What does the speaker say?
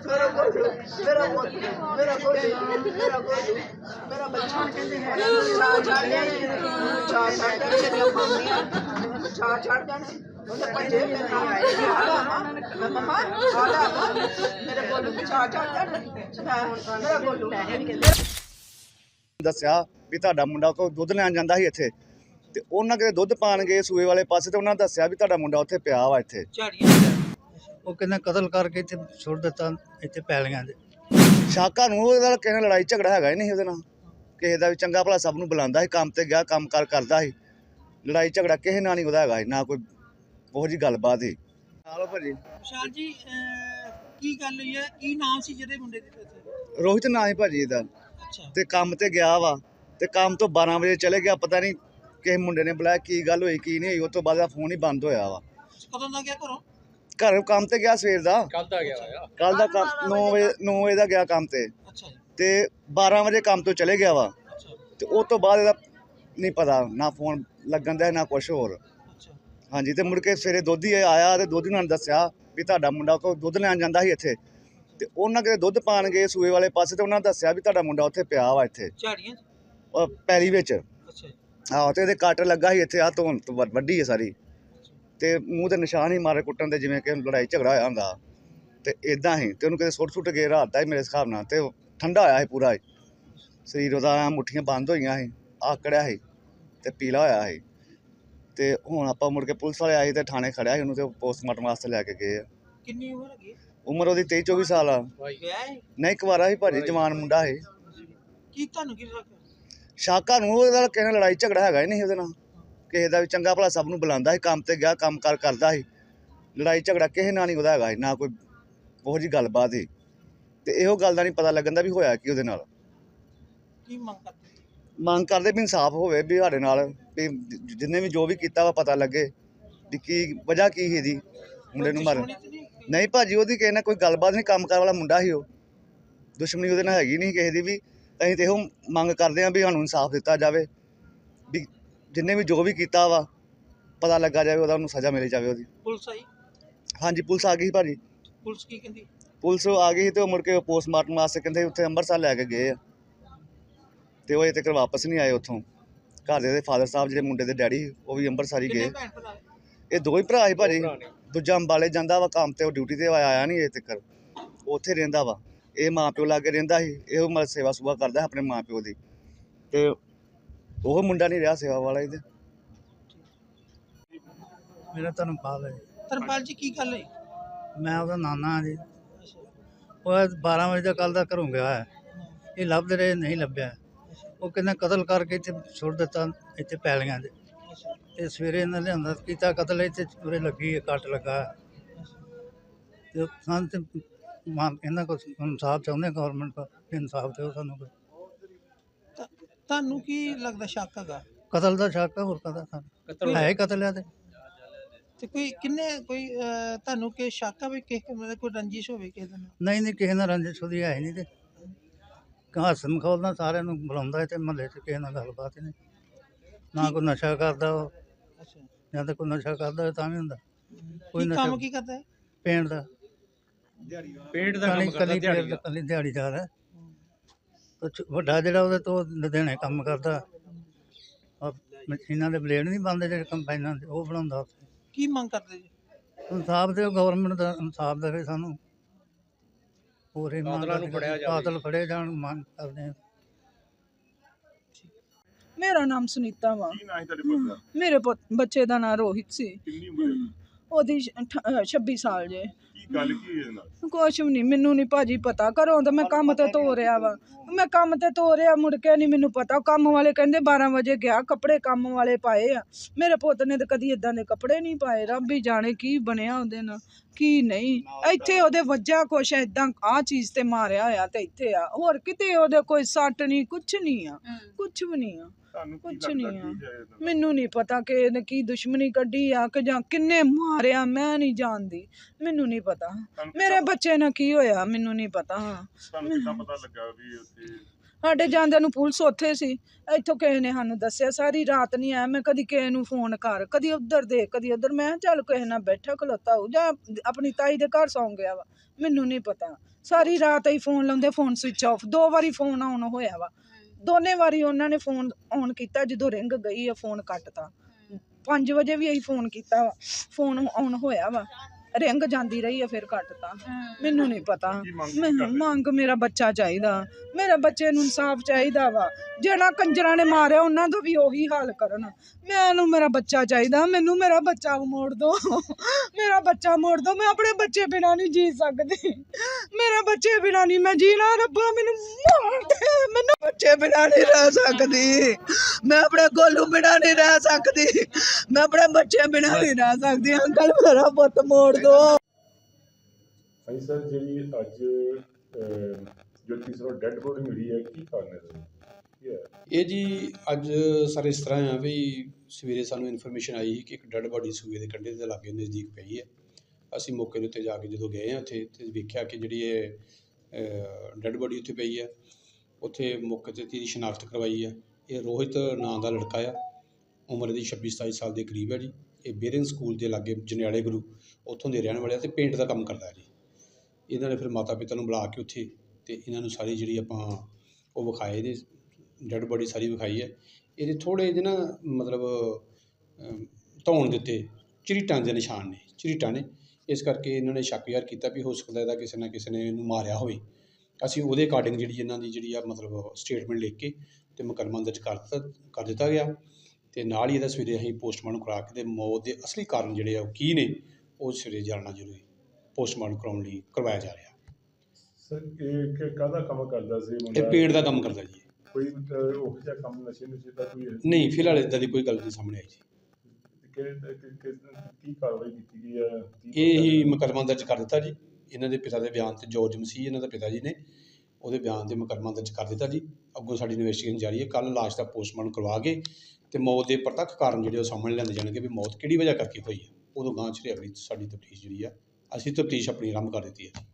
ਮੇਰਾ ਗੋਲੂ ਮੇਰਾ ਪੁੱਤ ਮੇਰਾ ਗੋਲੂ ਮੇਰਾ ਗੋਲੂ ਮੇਰਾ ਬੱਚਾ ਚਾ ਚੜ ਜਾਣੇ ਚਾ ਚੜ ਜਾਣੇ ਮੰਮੀਆਂ ਚਾ ਚੜ ਜਾਣੇ ਉਹਨੇ ਭੱਜੇ ਮੇਰੇ ਨਾਲ ਆਏ ਮੈਂ ਮਮਾ ਆਦਾ ਮੇਰੇ ਗੋਲੂ ਚਾ ਚੜ ਜਾਣੇ ਮੇਰਾ ਗੋਲੂ ਦੱਸਿਆ ਵੀ ਤੁਹਾਡਾ ਮੁੰਡਾ ਕੋ ਦੁੱਧ ਲੈਣ ਜਾਂਦਾ ਸੀ ਇੱਥੇ। ਤੇ ਉਹਨਾਂ ਕਿਤੇ ਦੁੱਧ ਪਾਣ ਗਏ ਸੂਏ ਵਾਲੇ ਪਾਸੇ ਤੇ ਉਹਨਾਂ ਦੱਸਿਆ ਵੀ ਤੁਹਾਡਾ ਮੁੰਡਾ ਉੱਥੇ ਪਿਆ ਵਾ ਇੱਥੇ। ਉਹ ਕਹਿੰਦਾ ਕਤਲ ਕਰਕੇ ਇੱਥੇ ਸੁੱਟ ਦਿੱਤਾ ਇੱਥੇ ਪੈਲੀਆਂ 'ਚ ਸ਼ਾਕਾ ਨੂੰ ਉਹਦੇ ਨਾਲ ਕਿਸੇ ਨਾਲ ਲੜਾਈ ਝਗੜਾ ਹੈਗਾ ਹੀ ਨਹੀਂ ਉਹਦੇ ਨਾਲ। ਕਿਸੇ ਦਾ ਵੀ ਚੰਗਾ ਭਲਾ ਸਭ ਨੂੰ ਬੁਲਾਉਂਦਾ ਸੀ ਕੰਮ ਤੇ ਗਿਆ ਕੰਮ ਕਾਰ ਕਰਦਾ ਸੀ। ਲੜਾਈ ਝਗੜਾ ਕਿਸੇ ਨਾਲ ਨਹੀਂ ਉਹਦਾ ਹੈਗਾ ਸੀ, ਨਾ ਕੋਈ ਉਹੋ ਜੀ ਗੱਲਬਾਤ ਸੀ। ਹਾਲੋ ਭਾਜੀ। ਵਿਸ਼ਾਲ ਜੀ ਅਹ, ਕੀ ਗੱਲ ਹੋਈ ਹੈ? ਕੀ ਨਾਮ ਸੀ ਜਿਹਦੇ ਮੁੰਡੇ ਦੇ ਰੋਹਿਤ ਨਾਂ ਸੀ ਭਾਜੀ ਇਹਦਾ। ਅੱਛਾ। ਤੇ ਕੰਮ ਤੇ ਗਿਆ ਵਾ ਤੇ ਕੰਮ ਤੋਂ 12 ਵਜੇ ਚਲੇ ਗਿਆ ਪਤਾ ਨਹੀਂ ਕਿਸੇ ਮੁੰਡੇ ਨੇ ਬੁਲਾਇਆ ਕੀ ਗੱਲ ਹੋਈ ਕੀ ਨਹੀਂ ਹੋਈ ਉਸ ਤੋਂ ਬਾਅਦ ਦਾ ਫੋਨ ਹੀ ਬੰਦ ਹੋਇਆ ਵਾ। ਕਦੋਂ ਦਾ ਗਿਆ ਘਰੋਂ? ਘਰ ਕੰਮ ਤੇ ਗਿਆ ਸਵੇਰ ਦਾ। ਕੱਲ ਦਾ ਗਿਆ ਕੱਲ ਦਾ 9 ਵਜੇ 9 ਵਜੇ ਦਾ ਗਿਆ ਕੰਮ ਤੇ। ਅੱਛਾ ਤੇ 12 ਵਜੇ ਕੰਮ ਤੋਂ ਚਲੇ ਗਿਆ ਵਾ। ਤੇ ਉਸ ਤੋਂ ਬਾਅਦ ਇਹਦਾ ਨਹੀਂ ਪਤਾ ਨਾ ਫੋਨ ਲੱਗਣ ਦਾ ਨਾ ਕੁਝ ਹੋਰ। ਹਾਂਜੀ ਤੇ ਮੁੜ ਕੇ ਸਵੇਰੇ ਦੋਧੀ ਆਇਆ ਤੇ ਦੋਧੀ ਨੂੰ ਦੱਸਿਆ ਵੀ ਤੁਹਾਡਾ ਮੁੰਡਾ ਕੋ ਦੁੱਧ ਲੈਣ ਜਾਂਦਾ ਸੀ ਇੱਥੇ। ਤੇ ਉਹਨਾਂ ਕਿਤੇ ਦੁੱਧ ਪਾਣ ਗਏ ਸੂਏ ਵਾਲੇ ਪਾਸੇ ਤੇ ਉਹਨਾਂ ਦੱਸਿਆ ਵੀ ਤੁਹਾਡਾ ਮੁੰਡਾ ਉੱਥੇ ਪਿਆ ਵਾ ਇੱਥੇ। ਝਾੜੀਆਂ? ਉਹ ਪੈਲੀ ਵਿੱਚ। ਅੱਛਾ ਆਹੋ ਤੇ ਇਹਦੇ ਕੱਟ ਲੱਗਾ ਸੀ ਇੱਥੇ ਆ ਧੋਣ ਤੋਂ ਵੱਡੀ ਹੈ ਸਾਰੀ। ਤੇ ਮੂੰਹ ਤੇ ਨਿਸ਼ਾਨ ਹੀ ਮਾਰੇ ਕੁੱਟਣ ਦੇ ਜਿਵੇਂ ਕਿ ਲੜਾਈ ਝਗੜਾ ਹੋਇਆ ਹੁੰਦਾ। ਤੇ ਇਦਾਂ ਹੀ ਤੇ ਉਹਨੂੰ ਕਿਤੇ ਸੁੱਟ ਸੁੱਟ ਕੇ ਰਾਤ ਦਾ ਹੀ ਮੇਰੇ ਹਿਸਾਬ ਨਾਲ ਤੇ ਠੰਡਾ ਹੋਇਆ ਸੀ ਪੂਰਾ ਹੀ। ਸਰੀਰ ਉਹਦਾ ਮੁੱਠੀਆਂ ਬੰਦ ਹੋਈਆਂ ਸੀ ਆਕੜਿਆ ਸੀ ਤੇ ਪੀਲਾ ਹੋਇਆ ਸੀ। ਤੇ ਹੁਣ ਆਪਾਂ ਮੁੜ ਕੇ ਪੁਲਿਸ ਵਾਲੇ ਆਏ ਤੇ ਥਾਣੇ ਖੜਿਆ ਸੀ ਉਹਨੂੰ ਤੇ ਪੋਸਟਮਾਰਟਮ ਵਾਸਤੇ ਲੈ ਕੇ ਗਏ ਆ। ਕਿੰਨੀ ਉਮਰ ਹੈਗੀ? ਉਮਰ ਉਹਦੀ 23 24 ਸਾਲ ਆ। ਹੈ ਨਹੀਂ ਕੁਵਾਰਾ ਸੀ ਭਾਜੀ ਜਵਾਨ ਮੁੰਡਾ ਸੀ। ਕੀ ਤੁਹਾਨੂੰ ਕੀ ਸ਼ਾਕਾ ਨੂੰ ਉਹਦੇ ਨਾਲ ਕਿਸੇ ਨਾਲ ਲੜਾਈ ਝਗੜਾ ਹੈਗਾ ਹੀ ਨਹੀਂ ਉਹਦੇ ਨਾਲ। ਕਿਸੇ ਦਾ ਵੀ ਚੰਗਾ ਭਲਾ ਸਭ ਨੂੰ ਬੁਲਾਉਂਦਾ ਸੀ ਕੰਮ ਤੇ ਗਿਆ ਕੰਮ ਕਾਰ ਕਰਦਾ ਸੀ। ਲੜਾਈ ਝਗੜਾ ਕਿਸੇ ਨਾਲ ਨਹੀਂ ਉਹਦਾ ਹੈਗਾ ਸੀ, ਨਾ ਕੋਈ ਉਹੋ ਜੀ ਗੱਲਬਾਤ ਸੀ। ਤੇ ਇਹੋ ਗੱਲ ਦਾ ਨਹੀਂ ਪਤਾ ਲੱਗਣ ਦਾ ਵੀ ਹੋਇਆ ਕੀ ਉਹਦੇ ਨਾਲ। ਕੀ ਮੰਗ ਕਰਦੇ ਮੰਗ ਕਰਦੇ ਵੀ ਇਨਸਾਫ ਹੋਵੇ ਵੀ ਸਾਡੇ ਨਾਲ ਵੀ ਜਿ- ਜਿੰਨੇ ਵੀ ਜੋ ਵੀ ਕੀਤਾ ਵਾ ਪਤਾ ਲੱਗੇ ਵੀ ਕੀ ਵਜ੍ਹਾ ਕੀ ਸੀ ਇਹਦੀ ਮੁੰਡੇ ਨੂੰ ਮਾਰਨ। ਨਹੀਂ? ਭਾਜੀ ਉਹਦੀ ਕਿਸੇ ਨਾਲ ਕੋਈ ਗੱਲਬਾਤ ਨਹੀਂ ਕੰਮ ਕਾਰ ਵਾਲਾ ਮੁੰਡਾ ਸੀ ਉਹ। ਦੁਸ਼ਮਣੀ ਉਹਦੇ ਨਾਲ ਹੈਗੀ ਨਹੀਂ ਕਿਸੇ ਦੀ ਵੀ। ਅਸੀਂ ਤੇ ਇਹੋ ਮੰਗ ਕਰਦੇ ਹਾਂ ਵੀ ਸਾਨੂੰ ਇਨਸਾਫ ਦਿੱਤਾ ਜਾਵੇ। ਜਿੰਨੇ ਵੀ ਜੋ ਵੀ ਕੀਤਾ ਵਾ ਪਤਾ ਲੱਗਾ ਜਾਵੇ ਉਹਦਾ ਉਹਨੂੰ ਸਜ਼ਾ ਮਿਲੀ ਜਾਵੇ ਉਹਦੀ। ਪੁਲਿਸ ਆਈ? ਹਾਂਜੀ ਪੁਲਿਸ ਆ ਗਈ ਸੀ ਭਾਜੀ। ਪੁਲਿਸ ਕੀ ਕਹਿੰਦੀ? ਪੁਲਿਸ ਆ ਗਈ ਸੀ ਤੇ ਉਹ ਮੁੜ ਕੇ ਪੋਸਟਮਾਰਟਮ ਵਾਸਤੇ ਕਹਿੰਦੇ ਉੱਥੇ ਅੰਮ੍ਰਿਤਸਰ ਲੈ ਕੇ ਗਏ ਆ। ਤੇ ਉਹ ਅਜੇ ਤੱਕ ਵਾਪਸ ਨਹੀਂ ਆਏ ਉੱਥੋਂ। ਘਰ ਦੇ ਫਾਦਰ ਸਾਹਿਬ ਜਿਹੜੇ ਮੁੰਡੇ ਦੇ ਡੈਡੀ ਉਹ ਵੀ ਅੰਮ੍ਰਿਤਸਰ ਹੀ ਗਏ। ਭੈਣ ਭਰਾ ਹੈ? ਇਹ ਦੋ ਹੀ ਭਰਾ ਸੀ ਭਾਜੀ। ਦੂਜਾ ਅੰਬਾਲੇ ਜਾਂਦਾ ਵਾ ਕੰਮ ਤੇ ਉਹ ਡਿਊਟੀ ਤੇ ਆਇਆ ਨਹੀਂ ਅਜੇ ਤੱਕ। ਉੱਥੇ ਰਹਿੰਦਾ ਵਾ। ਇਹ ਮਾਂ ਪਿਓ ਲਾਗੇ ਰਹਿੰਦਾ ਸੀ। ਇਹ ਮਤਲਬ ਸੇਵਾ ਸੁਭਾ ਕਰਦਾ ਆਪਣੇ ਮਾਂ ਪਿਓ ਦੀ। ਤੇ ਉਹ ਮੁੰਡਾ ਨਹੀਂ ਰਿਹਾ ਸੇਵਾ ਵਾਲਾ ਇਹਦੇ। ਮੇਰਾ ਤੁਹਾਨੂੰ ਪਾਲ ਹੈ ਧਰਮਪਾਲ ਜੀ ਕੀ ਗੱਲ ਹੋਈ? ਮੈਂ ਉਹਦਾ ਨਾਨਾ ਹਾਂ ਜੀ। ਉਹ 12 ਵਜੇ ਦਾ ਕੱਲ ਦਾ ਘਰੋਂ ਗਿਆ ਹੈ ਇਹ ਲੱਭਦੇ ਰਹੇ ਨਹੀਂ ਲੱਭਿਆ। ਉਹ ਕਹਿੰਦਾ ਕਤਲ ਕਰਕੇ ਇੱਥੇ ਸੁੱਟ ਦਿੱਤਾ ਇੱਥੇ ਪੈਲੀਆਂ 'ਚ ਅੱਛਾ ਤੇ ਸਵੇਰੇ ਇਹਨਾਂ ਲਿਆਂਦਾ ਕੀਤਾ ਕਤਲ ਇੱਥੇ ਉਰੇ ਲੱਗੀ ਹੈ ਕੱਟ ਲੱਗਾ ਹੈ। ਤੇ ਸਾਨੂੰ ਤੇ ਮਾਂ ਇਹਨਾਂ ਕੋਲ ਇਨਸਾਫ ਚਾਹੁੰਦੇ ਗਵਰਨਮੈਂਟ ਕੋਲ ਵੀ ਇਨਸਾਫ ਦਿਓ ਸਾਨੂੰ ਕੋਈ। ਤੁਹਾਨੂੰ ਕੀ ਲੱਗਦਾ ਸ਼ੱਕ ਹੈਗਾ? ਕਤਲ ਦਾ ਸ਼ੱਕ ਹੈ ਹੋਰ ਕਦਾ ਸਾਨੂੰ ਹੈ ਹੀ ਕਤਲ ਆ ਤੇ। ਤੇ ਕੋਈ ਕਿੰਨੇ ਕੋਈ ਅਹ, ਤੁਹਾਨੂੰ ਕਿ ਸ਼ੱਕ ਆ ਵੀ ਕਿਸੇ ਮਤਲਬ ਕੋਈ ਰੰਜਿਸ਼ ਹੋਵੇ ਕਿਸੇ ਦੇ ਨਾਲ? ਨਹੀਂ ਨਹੀਂ ਕਿਸੇ ਨਾਲ ਰੰਜਿਸ਼ ਉਹਦੀ ਹੈ ਹੀ ਨਹੀਂ ਤੇ। ਹੱਸਣ ਖੋਲਦਾ ਸਾਰਿਆਂ ਨੂੰ ਬੁਲਾਉਂਦਾ ਤੇ ਮਹੱਲੇ 'ਚ ਕਿਸੇ ਨਾਲ ਗੱਲਬਾਤ ਹੀ ਨਹੀਂ। ਨਾ ਕੋਈ ਨਸ਼ਾ ਕਰਦਾ ਉਹ ਅੱਛਾ। ਜਾਂ ਤਾਂ ਕੋਈ ਨਸ਼ਾ ਕਰਦਾ ਹੋਵੇ ਤਾਂ ਵੀ ਹੁੰਦਾ। ਕੋਈ ਕੀ ਨਸ਼ਾ ਕੰਮ ਕੀ ਕਰਦਾ ਹੈ? ਪੇਂਟ ਦਾ। ਪੇਂਟ ਦਾ ਕੱਲੀ ਕੰਮ ਕਰਦਾ ਕੱਲੀ ਦਿਹਾੜੀ ਪੇਂਟ ਦਾ ਕੱਲੀ ਦਿਹਾੜੀਦਾਰ ਹੈ। ਵੱਡਾ ਜਿਹੜਾ ਉਹਦੇ ਤੋਂ ਲੁਧਿਆਣੇ ਕੰਮ ਕਰਦਾ। ਆਹ ਮਸ਼ੀਨਾਂ ਦੇ ਬਲੇਡ ਨਹੀਂ ਬਣਦੇ ਜਿਹੜੇ ਕੰਬਾਈਨਾਂ ਦੇ ਉਹ ਬਣਾਉਂਦਾ ਕੀ ਮੰਗ ਕਰਦੇ ਜੀ? ਇਨਸਾਫ ਦਿਓ ਗਵਰਨਮੈਂਟ ਦਾ ਇਨਸਾਫ ਦੇਵੇ ਸਾਨੂੰ। ਪੂਰੇ ਕਾਤਲਾਂ ਨੂੰ ਫੜਿਆ ਜਾਵੇ। ਕਾਤਲ ਫੜੇ ਜਾਣ ਮੰਗ ਕਰਦੇ ਹਾਂ ਮੇਰਾ ਨਾਮ ਸੁਨੀਤਾ ਵਾ। ਮੇਰੇ ਪੁੱਤ ਬੱਚੇ ਦਾ ਨਾਮ ਰੋਹਿਤ ਸੀ। ਉਹਦੀ ਛ- ਅਠ- ਅਹ 26 ਸਾਲ ਜੇ। ਗੱਲ ਕੀ ਹੈ ਨਾਲ? ਕੁਛ ਵੀ ਨਹੀਂ ਮੈਨੂੰ ਨਹੀਂ ਭਾਜੀ ਪਤਾ ਘਰੋਂ ਤਾਂ ਮੈਂ ਕੰਮ ਤੇ ਧੋ ਰਿਹਾ ਵਾ। ਮੈਂ ਕੰਮ ਤੇ ਧੋ ਰਿਹਾ ਮੁੜ ਕੇ ਨਹੀਂ ਮੈਨੂੰ ਪਤਾ। ਕੰਮ ਵਾਲੇ ਕਹਿੰਦੇ 12 ਵਜੇ ਗਿਆ ਕੱਪੜੇ ਕੰਮ ਵਾਲੇ ਪਾਏ ਆ। ਮੇਰੇ ਪੁੱਤ ਨੇ ਤਾਂ ਕਦੀ ਇਦਾਂ ਦੇ ਕੱਪੜੇ ਨਹੀਂ ਪਾਏ। ਰੱਬ ਹੀ ਜਾਣੇ ਕੀ ਬਣਿਆ ਉਹਦੇ ਨਾਲ ਕੀ ਨਹੀਂ। ਇੱਥੇ ਉਹਦੇ ਵੱਜਾ ਕੁਛ ਇਦਾਂ ਆ ਚੀਜ਼ ਤੇ ਮਾਰਿਆ ਹੋਇਆ ਤੇ ਇੱਥੇ ਆ। ਹੋਰ ਕਿਤੇ ਉਹਦੇ ਕੋਈ ਸੱਟ ਨਹੀਂ ਕੁਛ ਨਹੀਂ ਆ ਕੁਛ ਵੀ ਨਹੀਂ ਆ। ਤੁਹਾਨੂੰ ਕੀ ਕੁਛ ਲੱਗਦਾ ਨਹੀਂ ਆ। ਕੀ ਹੈ ਇਹਦਾ? ਮੈਨੂੰ ਨਹੀਂ ਪਤਾ ਕਿ ਇਹਨੇ ਕੀ ਦੁਸ਼ਮਣੀ ਕੱਢੀ ਆ ਕਿ ਜਾਂ ਕਿੰਨੇ ਮਾਰਿਆ ਮੈਂ ਨਹੀਂ ਜਾਣਦੀ। ਮੈਨੂੰ ਨਹੀਂ ਪਤਾ। ਤੁਹਾਨੂੰ ਮੇਰੇ ਬੱਚੇ ਨਾਲ ਕੀ ਹੋਇਆ ਮੈਨੂੰ ਨਹੀਂ ਪਤਾ। ਤੁਹਾਨੂੰ ਕਿੱਦਾਂ ਪਤਾ ਲੱਗਾ ਵੀ ਉੱਥੇ ਸਾਡੇ ਜਾਂਦਿਆਂ ਨੂੰ ਪੁਲਿਸ ਉੱਥੇ ਸੀ। ਇੱਥੋਂ ਕਿਸੇ ਨੇ ਸਾਨੂੰ ਦੱਸਿਆ ਸਾਰੀ ਰਾਤ ਨਹੀਂ ਆਇਆ ਮੈਂ ਕਦੀ ਕਿਸੇ ਨੂੰ ਫੋਨ ਕਰ ਕਦੀ ਉੱਧਰ ਦੇ ਕਦੀ ਉੱਧਰ। ਮੈਂ ਕਿਹਾ ਚੱਲ ਕਿਸੇ ਨਾਲ ਬੈਠਾ ਖਲੋਤਾ ਹੋ ਜਾਂ ਆਪਣੀ ਤਾਈ ਦੇ ਘਰ ਸੌਂ ਗਿਆ ਵਾ। ਮੈਨੂੰ ਨਹੀਂ ਪਤਾ। ਸਾਰੀ ਰਾਤ ਹੀ ਫੋਨ ਲਾਉਂਦੇ ਫੋਨ ਸਵਿਚ ਆਫ ਦੋ ਵਾਰੀ ਫੋਨ ਆਨ ਹੋਇਆ ਵਾ। ਦੋਨੇ ਵਾਰੀ ਉਹਨਾਂ ਨੇ ਫੋਨ ਔਨ ਕੀਤਾ ਜਦੋਂ ਰਿੰਗ ਗਈ ਆ ਫੋਨ ਕੱਟਤਾ। 5 ਵਜੇ ਵੀ ਅਸੀਂ ਫੋਨ ਕੀਤਾ ਵਾ ਫੋਨ ਆਨ ਹੋਇਆ ਵਾ। ਰਿੰਗ ਜਾਂਦੀ ਰਹੀ ਆ ਫਿਰ ਕੱਟਤਾ ਮੈਨੂੰ ਨਹੀਂ ਪਤਾ। ਮੈਂ ਮੰਗ ਮੇਰਾ ਬੱਚਾ ਚਾਹੀਦਾ। ਮੇਰੇ ਬੱਚੇ ਨੂੰ ਇਨਸਾਫ ਚਾਹੀਦਾ ਵਾ। ਜਿਹੜਾ ਕੰਜਰਾਂ ਨੇ ਮਾਰਿਆ ਉਹਨਾਂ ਦਾ ਵੀ ਉਹੀ ਹਾਲ ਕਰਨ। ਮੈਨੂੰ ਮੇਰਾ ਬੱਚਾ ਚਾਹੀਦਾ। ਮੈਨੂੰ ਮੇਰਾ ਬੱਚਾ ਮੋੜ ਦਿਓ ਮੇਰਾ ਬੱਚਾ ਮੋੜ ਦਿਓ ਮੈਂ ਆਪਣੇ ਬੱਚੇ ਬਿਨਾਂ ਨਹੀਂ ਜੀ ਸਕਦੀ। ਮੇਰੇ ਬੱਚੇ ਬਿਨਾਂ ਨਹੀਂ। ਮੈਂ ਜੀਣਾ ਰੱਬਾ ਮੈਨੂੰ ਮਾਰ ਦੇ। ਮੈਨੂੰ ਬੱਚੇ ਬਿਨਾਂ ਨਹੀਂ ਰਹਿ ਸਕਦੀ। ਮੈਂ ਆਪਣੇ ਗੋਲੂ ਬਿਨਾਂ ਨਹੀਂ ਰਹਿ ਸਕਦੀ। ਮੈਂ ਆਪਣੇ ਬੱਚੇ ਬਿਨਾਂ ਨਹੀਂ ਰਹਿ ਸਕਦੀ। ਅੰਕਲ ਮੇਰਾ ਪੁੱਤ ਮੋੜ ਹਾਂਜੀ ਸਰ ਜਿਹੜੀ ਅੱਜ ਜੋ ਤੀਸਰਾ ਡੈੱਡ ਬੋਡੀ ਮਿਲੀ ਹੈ ਕੀ ਕਾਰਨ ਹੈ ਹੈ? ਇਹ ਜੀ ਅੱਜ ਸਰ ਇਸ ਤਰ੍ਹਾਂ ਆ ਵੀ ਸਵੇਰੇ ਸਾਨੂੰ ਇਨਫੋਰਮੇਸ਼ਨ ਆਈ ਸੀ ਕਿ ਇੱਕ ਡੈੱਡ ਬਾਡੀ ਸੂਏ ਦੇ ਕੰਢੇ ਦੇ ਲਾਗੇ ਨਜ਼ਦੀਕ ਪਈ ਹੈ। ਅਸੀਂ ਮੌਕੇ ਦੇ ਉੱਤੇ ਜਾ ਕੇ ਜਦੋਂ ਗਏ ਆ ਉੱਥੇ ਤੇ ਵੇਖਿਆ ਕਿ ਜਿਹੜੀ ਇਹ ਡੈੱਡ ਬਾਡੀ ਉੱਥੇ ਪਈ ਹੈ। ਉੱਥੇ ਮੌਕੇ ਤੇ ਦੀ ਸ਼ਨਾਖਤ ਕਰਵਾਈ ਹੈ। ਇਹ ਰੋਹਿਤ ਨਾਂ ਦਾ ਲੜਕਾ ਆ। ਉਮਰ ਦੀ 26 27 ਸਾਲ ਦੇ ਕਰੀਬ ਹੈ ਜੀ। ਇਹ ਬੇਰਿੰਗ ਸਕੂਲ ਦੇ ਲਾਗੇ ਜਨਿਆਲੇ ਗੁਰੂ, ਉੱਥੋਂ ਦੇ ਰਹਿਣ ਵਾਲੇ ਆ ਅਤੇ ਪੇਂਟ ਦਾ ਕੰਮ ਕਰਦਾ ਜੀ। ਇਹਨਾਂ ਨੇ ਫਿਰ ਮਾਤਾ ਪਿਤਾ ਨੂੰ ਬੁਲਾ ਕੇ ਉੱਥੇ ਅਤੇ ਇਹਨਾਂ ਨੂੰ ਸਾਰੀ ਜਿਹੜੀ ਆਪਾਂ ਉਹ ਵਿਖਾਏ ਇਹਦੇ ਡੈਡ ਬੋਡੀ ਸਾਰੀ ਵਿਖਾਈ ਹੈ। ਇਹਦੇ ਥੋੜ੍ਹੇ ਜਿਹੇ ਨਾ ਮਤਲਬ ਧੌਣ ਦਿੱਤੇ ਉੱਤੇ ਝਰੀਟਾਂ ਦੇ ਨਿਸ਼ਾਨ ਨੇ, ਝਰੀਟਾਂ ਨੇ। ਇਸ ਕਰਕੇ ਇਹਨਾਂ ਨੇ ਸ਼ੱਕ ਯਾਰ ਕੀਤਾ ਵੀ ਹੋ ਸਕਦਾ ਇਹਦਾ ਕਿਸੇ ਨਾ ਕਿਸੇ ਨੇ ਇਹਨੂੰ ਮਾਰਿਆ ਹੋਵੇ। ਅਸੀਂ ਉਹਦੇ ਅਕਾਰਡਿੰਗ ਜਿਹੜੀ ਇਹਨਾਂ ਦੀ ਜਿਹੜੀ ਆ ਮਤਲਬ ਸਟੇਟਮੈਂਟ ਲਿਖ ਕੇ ਤੇ ਮੁਕੱਦਮਾ ਦਰਜ ਕਰ ਦਿੱਤਾ ਕਰ ਦਿੱਤਾ ਗਿਆ। ਤੇ ਨਾਲ ਹੀ ਇਹਦਾ ਸਵੇਰੇ ਅਸੀਂ ਪੋਸਟਮਾਰਟਮ ਕਰਾ ਕੇ ਤੇ ਮੌਤ ਦੇ ਅਸਲੀ ਕਾਰਨ ਜਿਹੜੇ ਆ ਉਹ ਕੀ ਨੇ ਉਹ ਸਵੇਰੇ ਜਾਣਨਾ ਜ਼ਰੂਰੀ ਪੋਸਟਮਾਰਟਮ ਕਰਾਉਣ ਲਈ ਕਰਵਾਇਆ ਜਾ ਰਿਹਾ। ਸਰ ਇਹ ਕਿ ਕਾਹਦਾ ਕੰਮ ਕਰਦਾ ਸੀ ਇਹ ਮੁੰਡਾ ਪੇੜ ਦਾ ਕੰਮ ਕਰਦਾ ਜੀ। ਕੋਈ ਉਹ ਜਿਹਾ ਕੰਮ ਨਸ਼ੇ ਨੁਸ਼ੇ ਦਾ ਕੋਈ? ਨਹੀਂ ਫਿਲਹਾਲ ਇਦਾਂ ਦੀ ਕੋਈ ਗੱਲ ਨਹੀਂ ਸਾਹਮਣੇ ਆਈ ਜੀ। ਕਿ- ਕਿ- ਕਿ- ਕੀ ਕਾਰਵਾਈ ਕੀਤੀ ਗਈ ਹੈ? ਕੀ ਇਹ ਹੀ ਮੁਕੱਦਮਾ ਦਰਜ ਕਰ ਦਿੱਤਾ ਜੀ। ਇਹਨਾਂ ਦੇ ਪਿਤਾ ਦੇ ਬਿਆਨ ਤੇ ਜੋਰਜ ਮਸੀਹ ਇਹਨਾਂ ਦਾ ਪਿਤਾ ਜੀ ਨੇ ਉਹਦੇ ਬਿਆਨ ਤੇ ਮੁਕੱਦਮਾ ਦਰਜ ਕਰ ਦਿੱਤਾ ਜੀ। ਅੱਗੋਂ ਸਾਡੀ ਇਨਵੈਸਟੀਗੇਸ਼ਨ ਜਾਰੀ ਹੈ। ਕੱਲ ਲਾਸ਼ ਦਾ ਪੋਸਟਮਾਰਟਮ ਕਰਵਾ ਕੇ ਅਤੇ ਮੌਤ ਦੇ ਪ੍ਰਤੱਖ ਕਾਰਨ ਜਿਹੜੇ ਉਹ ਸਾਹਮਣੇ ਲਿਆਂਦੇ ਜਾਣਗੇ ਵੀ ਮੌਤ ਕਿਹੜੀ ਵਜ੍ਹਾ ਕਰਕੇ ਹੋਈ ਹੈ। ਉਦੋਂ ਗਾਂਹ ਚ ਅਗਲੀ ਸਾਡੀ ਤਫਤੀਸ਼ ਜਿਹੜੀ ਆ, ਅਸੀਂ ਤਫਤੀਸ਼ ਆਪਣੀ ਆਰੰਭ ਕਰ ਦਿੱਤੀ ਹੈ